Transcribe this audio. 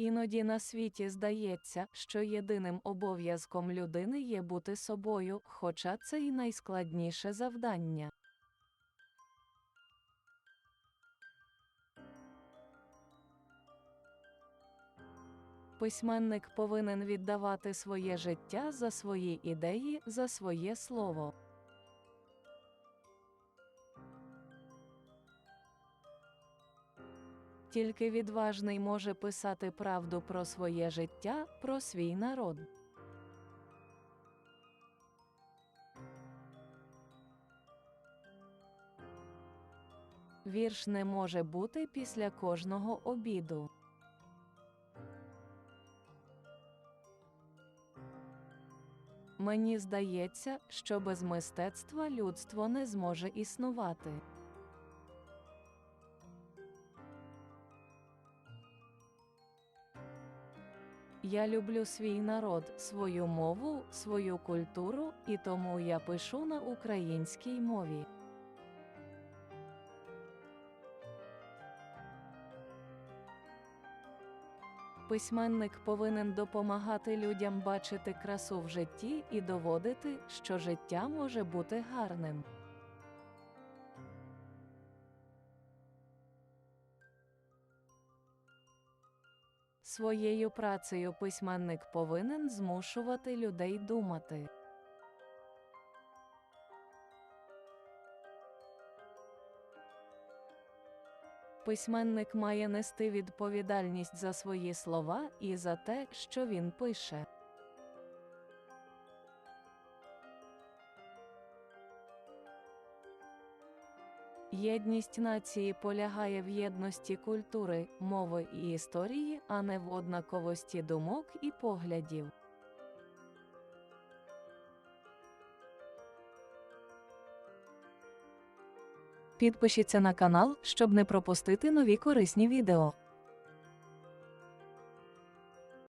Іноді на світі здається, що єдиним обов'язком людини є бути собою, хоча це і найскладніше завдання. Письменник повинен віддавати своє життя за свої ідеї, за своє слово. Тільки відважний може писати правду про своє життя, про свій народ. Вірш не може бути після кожного обіду. Мені здається, що без мистецтва людство не зможе існувати. Я люблю свій народ, свою мову, свою культуру, і тому я пишу на українській мові. Письменник повинен допомагати людям бачити красу в житті і доводити, що життя може бути гарним. Своєю працею письменник повинен змушувати людей думати. Письменник має нести відповідальність за свої слова і за те, що він пише. Єдність нації полягає в єдності культури, мови і історії, а не в однаковості думок і поглядів. Підпишіться на канал, щоб не пропустити нові корисні відео.